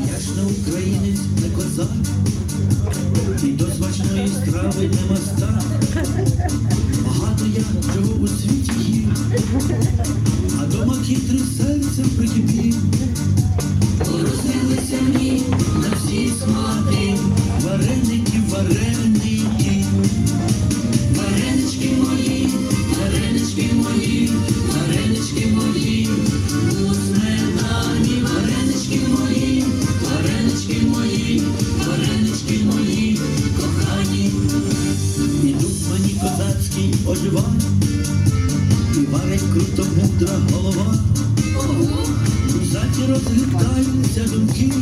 українець не козак, і до смачної страви не моста. Багато я чого у світі а дома хитрим серцем оживан, і варить круто мудра голова. У заті розлітаються думки,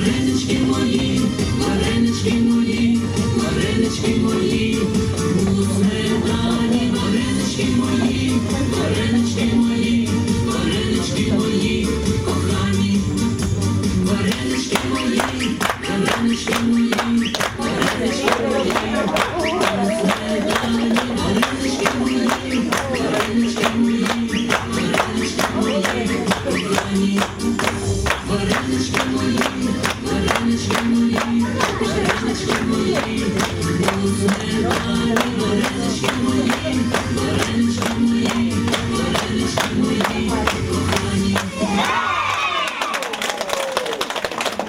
Варенички мої, варенички мої, варенички мої, Amen.